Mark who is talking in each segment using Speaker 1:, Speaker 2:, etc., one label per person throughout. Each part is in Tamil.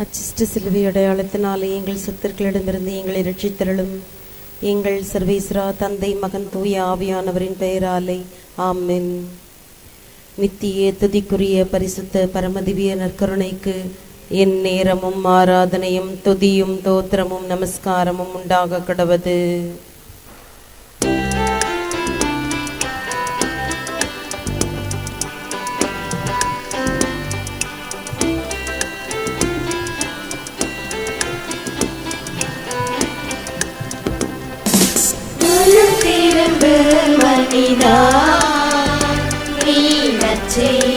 Speaker 1: அச்சிஷ்ட சிலுவை அடையாளத்தினாலே எங்கள் சத்துருக்களிடமிருந்து எங்களை ரட்சித்தருளும் எங்கள் சர்வேஸ்வரா தந்தை மகன் தூய ஆவியானவரின் பெயராலே ஆமென். நித்திய துதிக்குரிய பரிசுத்த பரமதிவிய நற்கருணைக்கு என் நேரமும் ஆராதனையும் துதியும் தோத்திரமும் நமஸ்காரமும் உண்டாக கடவது.
Speaker 2: மனிதா நீ நற்செய்தியில்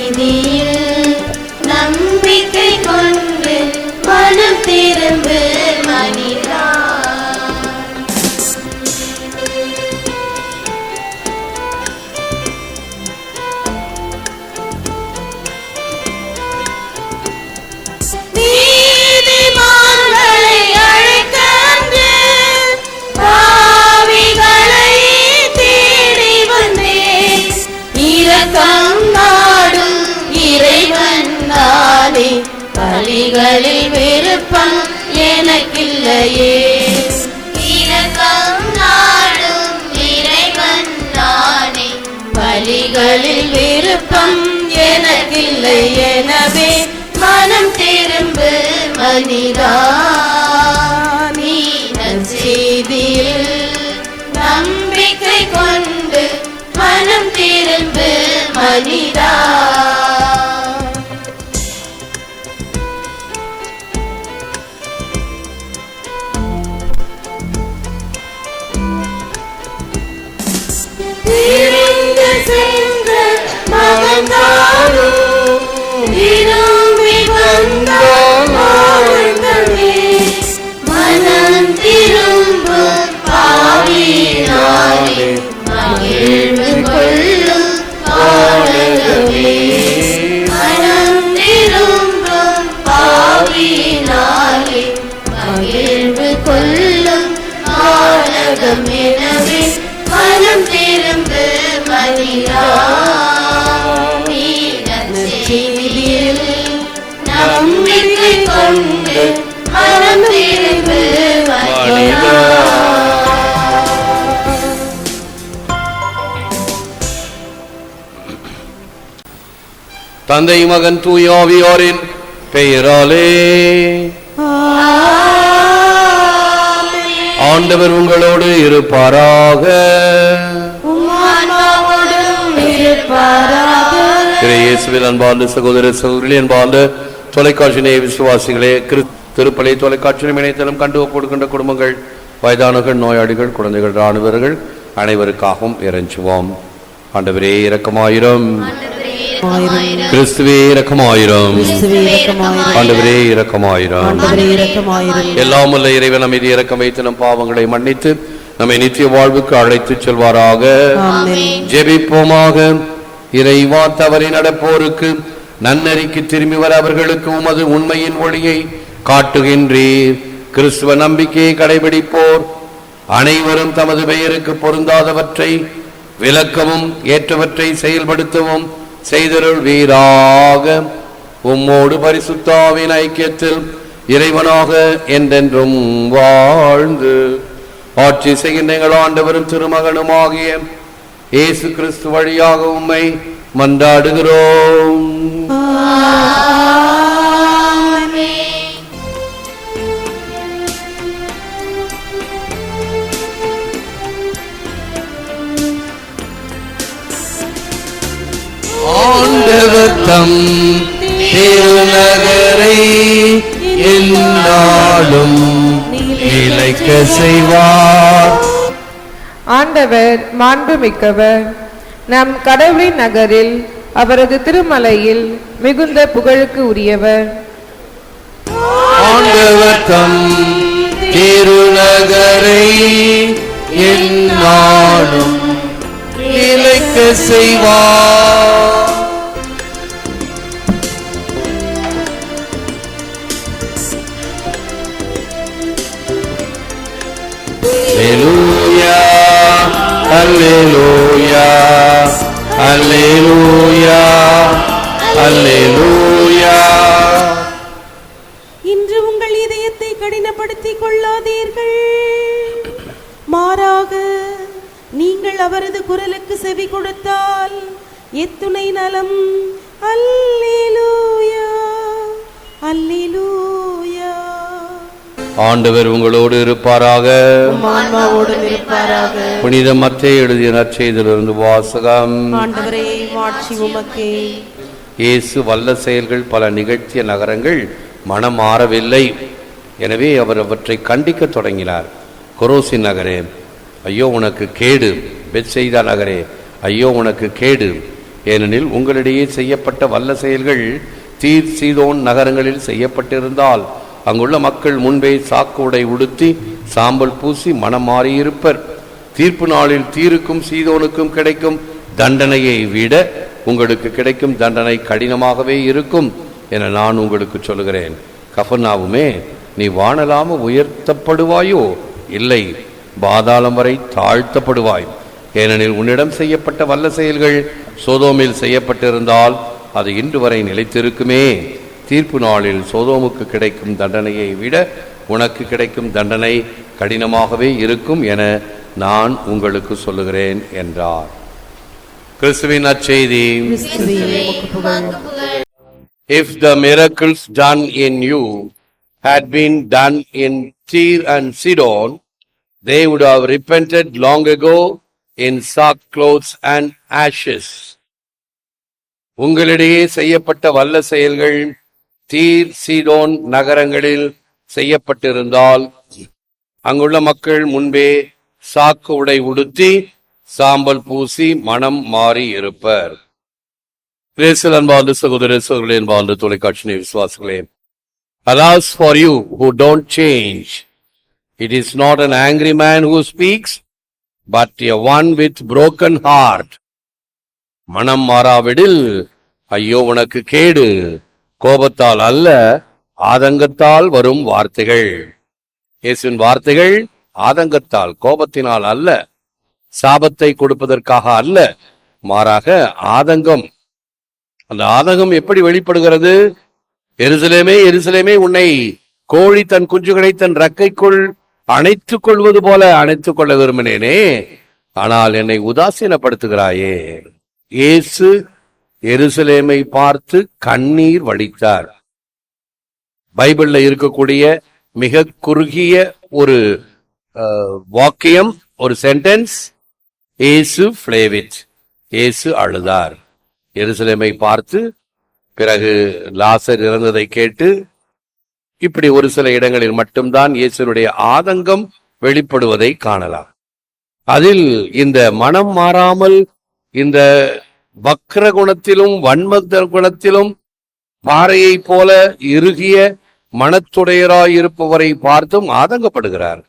Speaker 2: பலிகளில் விருப்பம் எனக்கில்லையே. இரக்கம் நாடும் இறைவன் நானே பலிகளில் விருப்பம் எனக்கில்லை எனவே மனம் திரும்பு மனிதா. நீ செய்தியில் நம்பிக்கை கொண்டு மனம் திரும்பு மனிதா. sing.
Speaker 3: தந்தை மகன் தூயாவியோரின் பெயராலே. ஆண்டவர் உங்களோடு இருப்பாராக. இயேசுவில் அன்பார்ந்த சகோதர சகோதரி அன்பார்ந்த தொலைக்காட்சி நேய விசுவாசிகளே திருப்பலி தொலைக்காட்சி இணையத்திலும் கண்டு கொடுக்கின்ற குடும்பங்கள் வயதானவர்கள் நோயாளிகள் குழந்தைகள் ராணுவர்கள் அனைவருக்காகவும் இறைஞ்சுவோம். ஆண்டவரே இரக்கமாயிரம். கிறிஸ்துவே இரக்கமாயிரம் ஆண்டவரே இரக்கமாயிரம் எல்லாம் வல்ல இறைவன் நம்மை இறக்கம் வைத்து நம் பாவங்களை மன்னித்து நம்மை நித்திய வாழ்வுக்கு அழைத்துச் செல்வாராக ஜெபிப்போமாக இறைவா தவறி நடப்போருக்கு நன்னறிக்கு திரும்பி வர அவர்களுக்கு உமது உண்மையின் ஒளியை காட்டுகின்றீர் கிறிஸ்துவ நம்பிக்கையை கடைபிடிப்போர் அனைவரும் தமது பெயருக்கு பொருந்தாதவற்றை விளக்கவும் ஏற்றவற்றை செயல்படுத்தவும் செய்தருள் வீராக. உம்மோடு பரிசுத்தாவின் ஐக்கியத்தில் இறைவனாக என்றென்றும் வாழ்ந்து ஆட்சி செய்கின்ற எங்கள் ஆண்டவரும் திருமகனுமாகிய இயேசு கிறிஸ்து வழியாக உம்மை மன்றாடுகிறோம். தம் திருநகரை என்னாலும் நிலைக்க செய்வார்.
Speaker 4: ஆண்டவர் மாண்புமிக்கவர். நம் கடவுளின் நகரில் அவரது திருமலையில் மிகுந்த புகழுக்கு உரியவர்.
Speaker 3: ஆண்டவர் தம் திருநகரை என்னாலும் நிலைக்க செய்வார். Alleluia, Alleluia, Alleluia, Alleluia.
Speaker 1: இன்று உங்கள் இதயத்தை கடினப்படுத்திக் கொள்ளாதீர்கள். மாறாக நீங்கள் அவரது குரலுக்கு செவி கொடுத்தால் எத்துணை நலம். அல்லேலூயா அல்லேலூயா
Speaker 3: ஆண்டவர் உங்களோடு இருப்பாராக. புனித மத்தேயு எழுதிய நற்செய்தியிலிருந்து வாசகம். இயேசு வல்ல செயல்கள் பல நிகழ்த்திய நகரங்கள் மனம் மாறவில்லை. எனவே அவர் அவற்றை கண்டிக்கத் தொடங்கினார். கொரோசி நகரே ஐயோ உனக்கு கேடு. பெத்செய்தா நகரே ஐயோ உனக்கு கேடு. ஏனெனில் உங்களிடையே செய்யப்பட்ட வல்ல செயல்கள் தீர் சீதோன் நகரங்களில் செய்யப்பட்டிருந்தால் அங்குள்ள மக்கள் முன்பே சாக்கு உடை உடுத்தி சாம்பல் பூசி மனம் மாறியிருப்பர். தீர்ப்பு நாளில் தீருக்கும் சீதோனுக்கும் கிடைக்கும் தண்டனையை விட உங்களுக்கு கிடைக்கும் தண்டனை கடினமாகவே இருக்கும் என நான் உங்களுக்கு சொல்கிறேன் கஃபர்நாவுமே நீ வானலாம உயர்த்தப்படுவாயோ? இல்லை பாதாளம் வரை தாழ்த்தப்படுவாய். ஏனெனில் உன்னிடம் செய்யப்பட்ட வல்ல செயல்கள் சோதோமில் செய்யப்பட்டிருந்தால் அது இன்று வரை நிலைத்திருக்குமே. தீர்ப்பு நாளில் சோதோமுக்கு கிடைக்கும் தண்டனையை விட உனக்கு கிடைக்கும் தண்டனை கடினமாகவே இருக்கும் என நான் உங்களுக்கு சொல்லுகிறேன் என்றார் கிறிஸ்துவின் அச்செய்தி
Speaker 1: if the miracles
Speaker 3: done in you done in done had been done in Tyre and Sidon, they would have repented long ago in sackcloths and ashes. உங்களிடையே செய்யப்பட்ட வல்ல செயல்கள் தீர் சீடோன் நகரங்களில் செய்யப்பட்டிருந்தால் அங்குள்ள மக்கள் முன்பே சாக்கு உடை உடுத்தி சாம்பல் பூசி மனம் மாறி இருப்பர். கிரேசில் அன்பார்ந்த சகோதர சகோதரே அன்பார்ந்த தொலைக்காட்சி விசுவாசங்களே alas for you who don't change it is not an angry man who speaks but a one with broken heart மனம் மாறாவிடில் ஐயோ உனக்கு கேடு. கோபத்தால் அல்ல ஆதங்கத்தால் வரும் வார்த்தைகள். இயேசுவின் வார்த்தைகள் ஆதங்கத்தால் கோபத்தினால் அல்ல சாபத்தை கொடுப்பதற்காக அல்ல மாறாக ஆதங்கம். அந்த ஆதங்கம் எப்படி வெளிப்படுகிறது? எருசலேமே எருசலேமே உன்னை கோழி தன் குஞ்சுகளை தன் ரக்கைக்குள் அணைத்துக் கொள்வது போல அணைத்துக் கொள்ள விரும்பினேனே ஆனால் என்னை உதாசீனப்படுத்துகிறாயே. இயேசு எருசலேமை பார்த்து கண்ணீர் வடித்தார். பைபிள்ல இருக்கக்கூடிய மிக குறுகிய ஒரு வாக்கியம் ஒரு சென்டென்ஸ் இயேசு பிளேவிட் இயேசு அழுதார். எருசலேமை பார்த்து பிறகு லாசர் இறந்ததை கேட்டு இப்படி ஒரு சில இடங்களில் மட்டும்தான் இயேசுனுடைய ஆதங்கம் வெளிப்படுவதை காணலாம். அதில் இந்த மனம் மாறாமல் இந்த வக்ர குணத்திலும் வன்மத குணத்திலும் பாறையை போல இறுகிய மனத்துடையராயிருப்பவரை பார்த்தும் ஆதங்கப்படுகிறார்.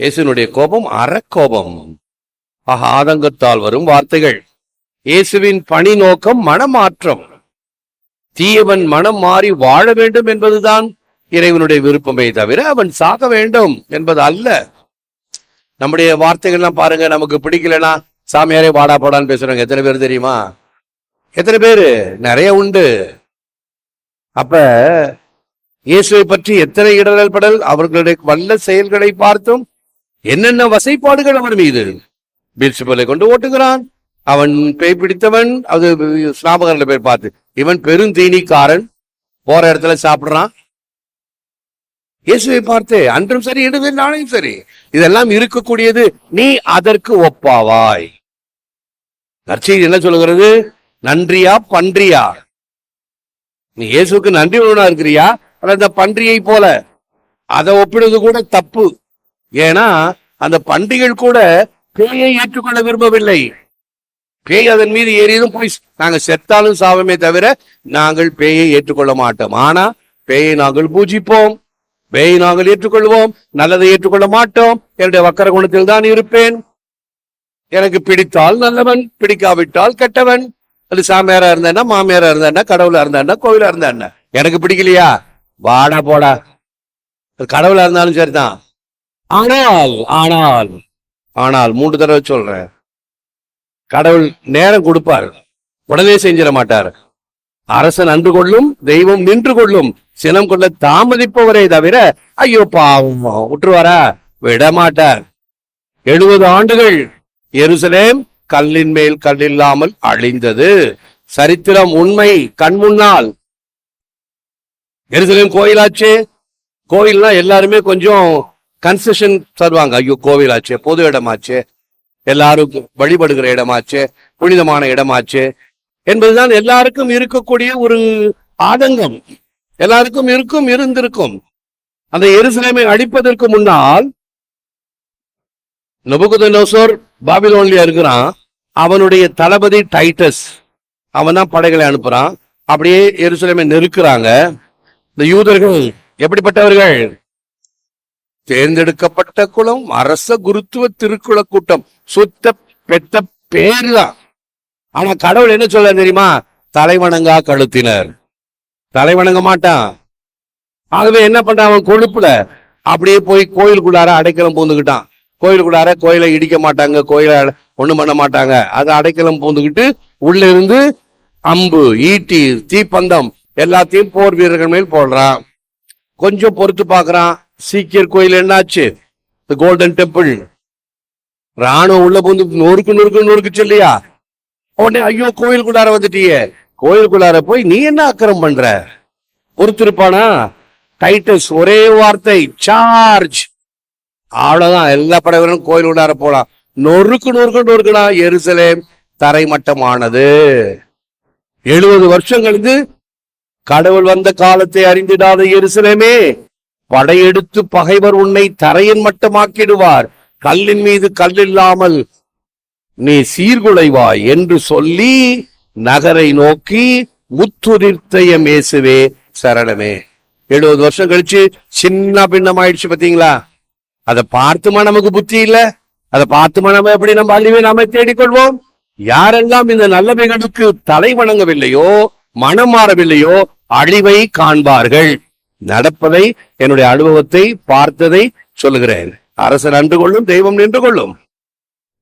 Speaker 3: இயேசுனுடைய கோபம் அறக்கோபம். ஆக ஆதங்கத்தால் வரும் வார்த்தைகள். இயேசுவின் பணி நோக்கம் மனமாற்றம். தீயவன் மனம் மாறி வாழ வேண்டும் என்பதுதான் இறைவனுடைய விருப்பமே தவிர அவன் சாக வேண்டும் என்பது அல்ல. நம்முடைய வார்த்தைகள்லாம் பாருங்க நமக்கு பிடிக்கலனா சாமியாரே வாடா போடான்னு பேசுறாங்க. எத்தனை பேர் தெரியுமா? எத்தனை பேரு? நிறைய உண்டு. அப்ப இயேசுவை பற்றி எத்தனை இடரல் படல்? அவர்களுடைய வல்ல செயல்களை பார்த்தும் என்னென்ன வசைப்பாடுகள் அவர் மீது? பீல்சிபலை கொண்டு ஓட்டுகிறான். அவன் பேய் பிடித்தவன் அது ஸ்நாபகர்ல பேர் பார்த்து. இவன் பெருந்தீனிக்காரன். போற இடத்துல சாப்பிடுறான். இயேசுவை பார்த்து அன்றும் சரி இடது நாளையும் சரி. இதெல்லாம் இருக்கக்கூடியது நீ அதற்கு ஒப்பாவாய். நற்செய்தி என்ன சொல்லுகிறது? நன்றியா பன்றியா? நீ இயேசுக்கு நன்றி உள்ளவனா இருக்கிறியா? அந்த பன்றியை போல. அதை ஒப்பிடுவது கூட தப்பு. ஏன்னா அந்த பன்றிகள் கூட பேயை ஏற்றுக்கொள்ள விரும்பவில்லை. பேய் அதன் மீது ஏறியதும் போய் நாங்க செத்தாலும் சாவமே தவிர நாங்கள் பேயை ஏற்றுக்கொள்ள மாட்டோம். ஆனா பேயை நாங்கள் பூஜிப்போம். வேயை நாங்கள் ஏற்றுக்கொள்வோம் நல்லதை ஏற்றுக்கொள்ள மாட்டோம். என்னுடைய வக்கர குணத்தில் தான் இருப்பேன். எனக்கு பிடித்தால் நல்லவன் பிடிக்காவிட்டால் கெட்டவன். அது சாமியாரா இருந்தா மாமியாரா இருந்தா கடவுளா இருந்தா கோவிலா இருந்தா எனக்கு பிடிக்கலையா? வாடா போடா. அது கடவுளா இருந்தாலும் சரிதான். ஆனால் ஆனால் ஆனால் மூன்று தடவை சொல்றேன். கடவுள் நேரம் கொடுப்பார். உடனே செஞ்சிட மாட்டார். அரசன் அன்று கொள்ளும் தெய்வம் நின்று கொள்ளும் சினம் கொள்ள தாமதிப்பவரே தவிர ஐயோ பாவம் விட்டுருவாரா விடமாட்டார். எழுபது ஆண்டுகள் எருசலேம் கல்லின் மேல் கல்லில்லாமல் அழிந்தது. சரித்திரம் உண்மை கண் முன்னால். எருசலேம் கோயிலாச்சே? கோயில்னா எல்லாருமே கொஞ்சம் கன்செஷன் தருவாங்க. ஐயோ கோவிலாச்சே பொது இடமாச்சே. எல்லாரும் வழிபடுகிற இடமாச்சே புனிதமான இடமாச்சே. என்பதுதான் எல்லாருக்கும் இருக்கக்கூடிய ஒரு ஆதங்கம். எல்லாருக்கும் இருக்கும் இருந்திருக்கும். அந்த எருசலேமை அழிப்பதற்கு முன்னால் நபுகுதனோசோர் பாபிலோன்ல இருக்கிறான். அவனுடைய தளபதி டைட்டஸ் அவன் தான் படைகளை அனுப்புறான். அப்படியே எருசலேமை நெருக்கிறாங்க. இந்த யூதர்கள் எப்படிப்பட்டவர்கள்? தேர்ந்தெடுக்கப்பட்ட குலம் அரச குருத்துவ திருக்குல கூட்டம். சுத்த பெத்த பேரு தான் ஆனா கடவுள் என்ன சொல்ல தெரியுமா? தலைவணங்கா கழுத்தினர். தலைவணங்க மாட்டான். ஆகவே என்ன பண்றான் அவன் கொழுப்புல? அப்படியே போய் கோயிலுக்குள்ளார அடைக்கலம் பூந்துக்கிட்டான் கோயிலுக்குள்ளார கோயிலை இடிக்க மாட்டாங்க கோயிலை ஒண்ணும் பண்ண மாட்டாங்க. அது அடைக்கலம் பூந்துக்கிட்டு உள்ள இருந்து அம்பு ஈட்டி தீப்பந்தம் எல்லாத்தையும் போர் வீரர்கள் மேல் போடுறான். கொஞ்சம் பொறுத்து பார்க்குறான். சீக்கியர் கோயில் என்னாச்சு? கோல்டன் டெம்பிள் ராணுவம் உள்ள பூந்து நொறுக்கு நொறுக்கு நொறுக்கு இல்லையா உடனே ஐயோ கோயிலுக்குள்ளார வந்துட்டியே. கோயிலுக்குள்ளார போய் நீ என்ன அக்கிரம் பண்ற? பொறுத்திருப்பானா? டைட்டஸ் ஒரே வார்த்தை சார்ஜ் அவ்வளவுதான். எல்லா படைவரும் கோயில் உள்ளார போலாம். நொறுக்கு நொறுக்கு நொறுக்குனா எருசலேம் தரைமட்டமானது. எழுபது வருஷம் கழிந்து கடவுள் வந்த காலத்தை அறிந்திடாத எருசலேமே படையெடுத்து பகைவர் உன்னை தரையின் மட்டமாக்கிடுவார். கல்லின் மீது கல் இல்லாமல் நீ சீர்குலைவாய் என்று சொல்லி நகரை நோக்கி முத்துரிர்த்தைய மேசுவே சரணமே. எழுபது வருஷம் கழிச்சு சின்ன பின்னம் ஆயிடுச்சு பாத்தீங்களா அதை பார்த்துமா நமக்கு புத்தி இல்ல? அதை பார்த்துமா நம்ம எப்படி நம்ம அழிவை நாம தேடிக்கொள்வோம்? யாரெல்லாம் இந்த நல்லவைகளுக்கு தலை வணங்கவில்லையோ மனம் மாறவில்லையோ அழிவை காண்பார்கள். நடப்பதை என்னுடைய அனுபவத்தை பார்த்ததை சொல்லுகிறேன். அரசன் அன்று கொள்ளும் தெய்வம் நின்று கொள்ளும்.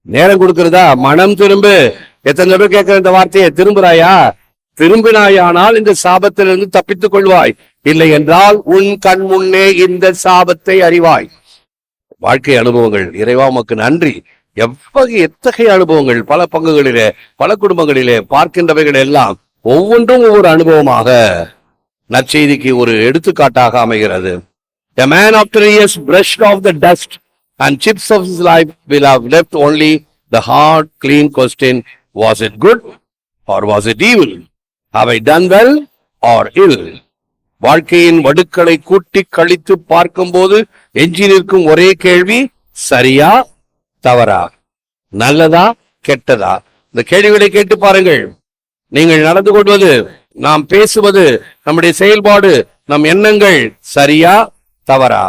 Speaker 3: நேரம் கொடுக்கிறதா? மனம் திரும்பு. எத்தனை பேர் கேட்கிற இந்த வார்த்தையை? திரும்புறாயா? திரும்பினாயானால் இந்த சாபத்திலிருந்து தப்பித்துக் கொள்வாய். இல்லை என்றால் உன் கண் முன்னே இந்த சாபத்தை அறிவாய். வாழ்க்கை அனுபவங்கள். இறைவா உமக்கு நன்றி. எவ்வகை எத்தகைய அனுபவங்கள்? பல பங்குகளிலே பல குடும்பங்களிலே பார்க்கின்றவைகள் எல்லாம் ஒவ்வொன்றும் ஒவ்வொரு அனுபவமாக நற்செய்திக்கு ஒரு எடுத்துக்காட்டாக அமைகிறது. A man after he brushed off the dust. And chips of his life will have left only the hard, clean question, was it good or was it evil? Have I done well or ill? வாழ்க்கையின் வடுக்களை கூட்டி கழித்து பார்க்கும்போது எஞ்சி நிற்கும் ஒரே கேள்வி சரியா தவறா நல்லதா கெட்டதா இந்த கேள்விகளை கேட்டு பாருங்கள் நீங்கள் நடந்து கொள்வது நாம் பேசுவது நம்முடைய செயல்பாடு நம் எண்ணங்கள் சரியா தவறா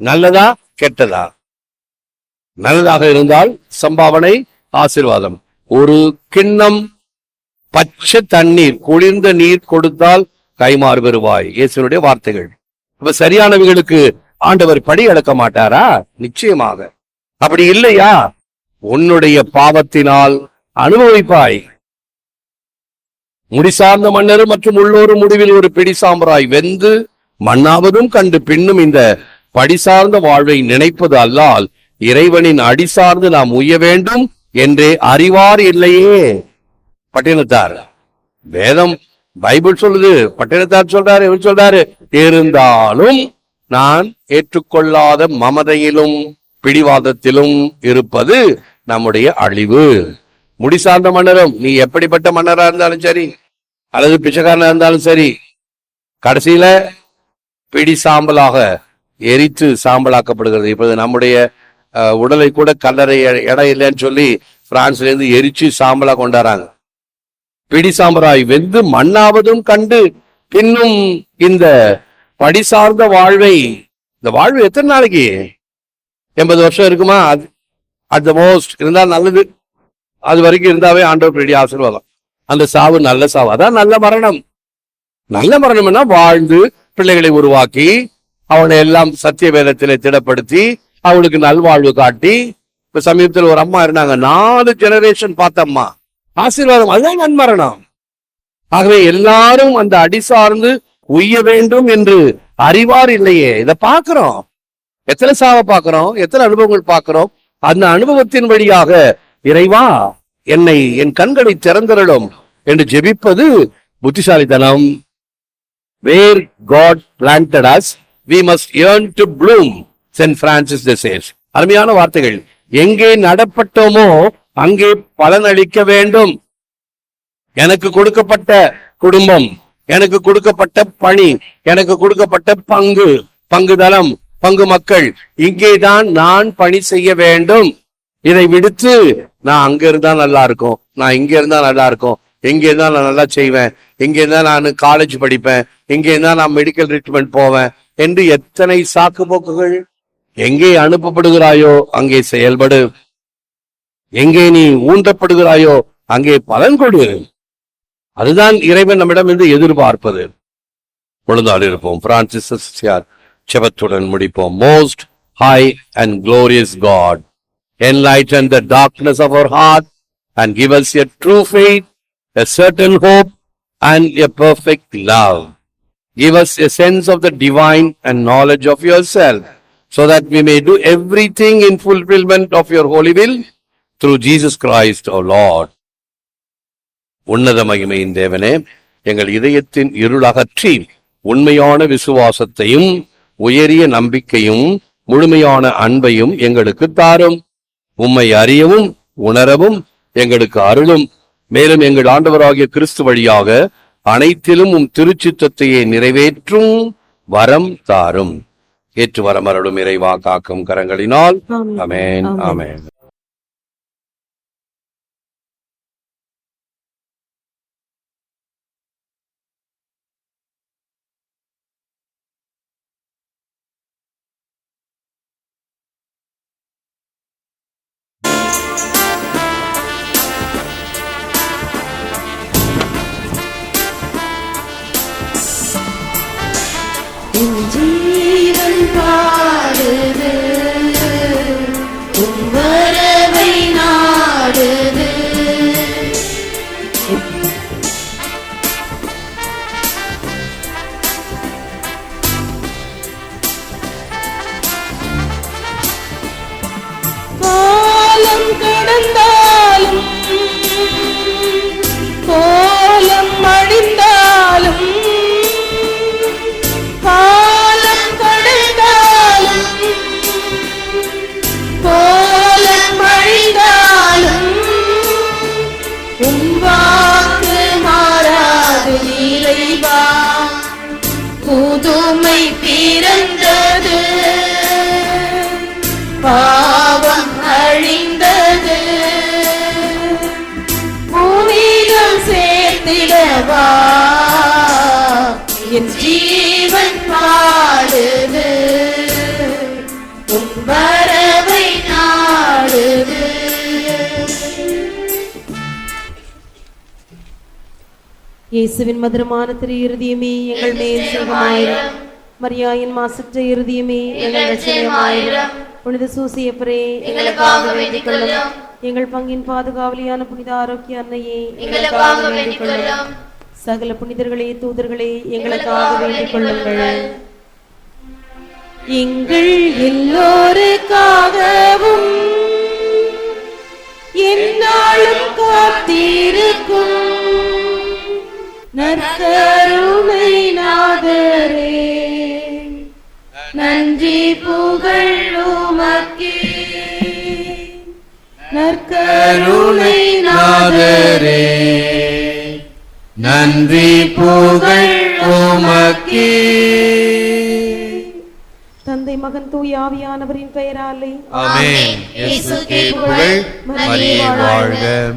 Speaker 3: நல்லதா கெட்டதா? நல்லதாக இருந்தால் சம்பாவனை ஆசீர்வாதம். ஒரு கிண்ணம் பச்சை தண்ணீர் குளிர்ந்த நீர் கொடுத்தால் கைமாறு பெறுவாய். இயேசுனுடைய வார்த்தைகள். இப்ப சரியானவைகளுக்கு ஆண்டவர் படி அளக்க மாட்டாரா? நிச்சயமாக. அப்படி இல்லையா? உன்னுடைய பாவத்தினால் அனுபவிப்பாய். முடிசார்ந்த மன்னர் மற்றும் உள்ளோரும் முடிவில் ஒரு பிடி சாம்பராய் வெந்து மண்ணாவதும் கண்டு பின்னும் இந்த படிசார்ந்த வாழ்வை நினைப்பது அல்லால் இறைவனின் அடி சார்ந்து நாம் உய்ய வேண்டும் என்றே அறிவார் இல்லையே. பட்டினத்தார். வேதம் பைபிள் சொல்லுது. பட்டினத்தார் சொல்றாரு இவர் சொல்றாரு இருந்தாலும் நான் ஏற்றுக்கொள்ளாத மமதையிலும் பிடிவாதத்திலும் இருப்பது நம்முடைய அழிவு. முடி சார்ந்த மன்னரும் நீ எப்படிப்பட்ட மன்னரா இருந்தாலும் சரி அல்லது பிச்சைக்காரனா இருந்தாலும் சரி கடைசியில பிடி சாம்பலாக எரித்து சாம்பலாக்கப்படுகிறது. இப்போது நம்முடைய அஹ், உடலை கூட கல்லறை இடம் இல்லைன்னு சொல்லி பிரான்ஸ்லேருந்து எரிச்சு சாம்பலா கொண்டாடுறாங்க. பிடி சாம்பராய் வெந்து மண்ணாவதும் கண்டு பின்னும் இந்த படி சார்ந்த வாழ்வை இந்த வாழ்வு எத்தனை நாளைக்கு? எண்பது வருஷம் இருக்குமா? அது அட் த மோஸ்ட் இருந்தா நல்லது. அது வரைக்கும் இருந்தாவே ஆண்டவர் பெரிய ஆசீர்வாதம். அந்த சாவு நல்ல சாவு. அதான் நல்ல மரணம். நல்ல மரணம்னா வாழ்ந்து பிள்ளைகளை உருவாக்கி அவனை எல்லாம் சத்திய வேதத்திலே திடப்படுத்தி அவளுக்கு நல்வாழ்வு காட்டி இப்ப சமீபத்தில் ஒரு அம்மா இருந்தாங்க நாலு ஜெனரேஷன் பார்த்தம்மா. ஆசீர்வாதம் அதுதான் நன்மரணம் ஆகவே எல்லாரும் அந்த அடி சார்ந்து உய்ய வேண்டும் என்று அறிவார் இல்லையே. இதை பார்க்கிறோம். எத்தனை சாவை பார்க்கிறோம் எத்தனை அனுபவங்கள் பார்க்கிறோம். அந்த அனுபவத்தின் வழியாக இறைவா என்னை என் கண்களை திறந்திரலும் என்று ஜெபிப்பது புத்திசாலித்தனம். Where God planted us we must learn to bloom Saint Francis de chase அருமையான வார்த்தைகள். எங்கே நடப்பட்டோமோ அங்கே பலனளிக்க வேண்டும். எனக்கு கொடுக்கப்பட்ட குடும்பம் எனக்கு கொடுக்கப்பட்ட பணி எனக்கு கொடுக்கப்பட்ட பங்கு பங்குதளம் பங்கு மக்கள் இங்கேதான் நான் பணி செய்ய வேண்டும். இதை விடுத்து நான் அங்க இருந்தா நல்லா இருக்கும் நான் இங்க இருந்தா நல்லா இருக்கும் எங்க இருந்தா நான் நல்லா செய்வேன் இங்க இருந்தா நான் காலேஜ் படிப்பேன் இங்க இருந்தா நான் மெடிக்கல் ட்ரீட்மெண்ட் போவேன் என்று எத்தனை சாக்கு போக்குகள் எங்கே அனுப்பப்படுகிறாயோ அங்கே செயல்படு. எங்கே நீ ஊன்றப்படுகிறாயோ அங்கே பலன் கொடு. அதுதான் இறைவன் நம்மிடம் இருந்து எதிர்பார்ப்பது. பொழுதால் இருப்போம். பிரான்சிஸ் செபத்துடன் முடிப்போம். Most high and glorious God enlighten the darkness of our heart and give us a true faith, a certain hope, and a perfect love. Give us a sense of the divine and knowledge of yourself, so that we may do everything in fulfillment of your holy will through Jesus Christ our Lord. உன்னத மகிமையின் தேவனே எங்கள் இதயத்தின் இருளகற்றி உண்மையான விசுவாசத்தையும் உயரிய நம்பிக்கையும் முழுமையான அன்பையும் எங்களுக்கு தாரும் உம்மை அறியவும் உணரவும் எங்களுக்கு அருளும் மேலும் எங்கள் ஆண்டவராகிய கிறிஸ்து வழியாக அனைத்திலும் உம் திருச்சித்தத்தையே நிறைவேற்றும் வரம் தாரும். ஏற்று வரமருளும் இறைவா காக்கும் கரங்களினால்.
Speaker 1: ஆமென்.
Speaker 3: அமேன்
Speaker 2: காலம் கடந்தாலும் என் ஜீவன் பாடுது வரவை நாடுது
Speaker 1: இயேசுவின் மதுரமான திரு இருதயமே எங்கள் மேல் சிவமாயிரம் மரியாயின் மாசற்ற இருதயமே எங்கள் ரட்சணியமாயிரம் புனித சூசியப்பரே
Speaker 2: எங்களுக்காக வேண்டிக் கொள்ளும்.
Speaker 1: எங்கள் பங்கின் பாதுகாவலியான புனித ஆரோக்கிய அன்னையே
Speaker 2: எங்களுக்காக வேண்டிக் கொள்ளும்.
Speaker 1: சகல புனிதர்களே தூதர்களே எங்களுக்காக வேண்டிக் கொள்ளுங்கள். எங்கள் எல்லோருக்காகவும் என்னாலும் காத்திருக்கும் நற்கருணை நாதரே நன்றி புகழ் உமக்கே நற்கருணை நாதரே
Speaker 3: நன்றி புகழ் உமக்கே.
Speaker 1: தந்தை மகன் தூய் ஆவியானவரின் பெயராலே.
Speaker 3: ஆமென். இயேசுவே புகழ். மரியே வாழ்க.